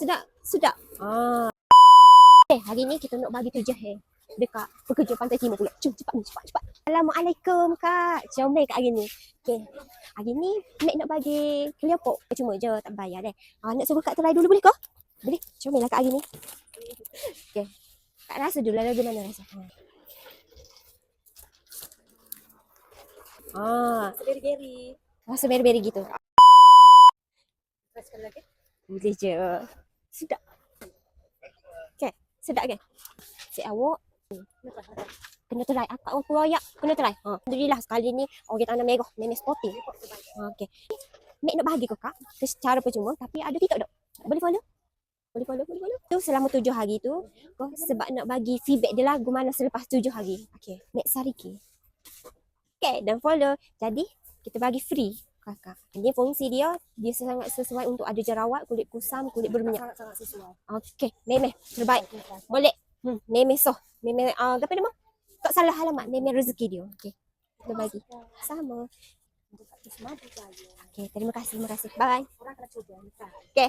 Sedap, sedap. Ah. Eh, hari ni kita nak bagi tujuh eh. Dekat pekerja pantai timur pula. Jom cepat ni, cepat, cepat. Assalamualaikum kak. Comel kak hari ni. Okay. Hari ni Mek nak bagi keliapok. Cuma je tak bayar deh. Ah, nak suruh kak try dulu boleh ke? Boleh. Comel lah kak hari ni. Okay. Kak rasa dulu lah gimana rasa. Ah. Rasa beri-beri. Rasa beri-beri gitu. Rasa lagi. Boleh je. Sedap. Okay. Sedap kan? Si awak. Kena try. Akak orang royak kena try. Ha. Alhamdulillah sekali ni orang tanah merah. Memang sporting. Ha okey. Mek nak bahagi ke kak? Secara percuma tapi ada TikTok tak? Boleh follow? Boleh follow boleh follow? Tu selama tujuh hari tu kau sebab nak bagi feedback dia lagu mana selepas tujuh hari. Okey Mek Sariki. Okey dan follow. Jadi kita bagi free kakak ini fungsi dia dia sangat sesuai untuk ada jerawat kulit kusam kulit berminyak Sangat-sangat sesuai. okey memeh terbaik boleh. Hmm, Meme Soh. Meme uh, apa nama? Tak salah alamat. Meme rezeki dia. Okey. Kita bagi. Sama. Okey, terima kasih, terima kasih. Bye. Orang kena cuba. Okey.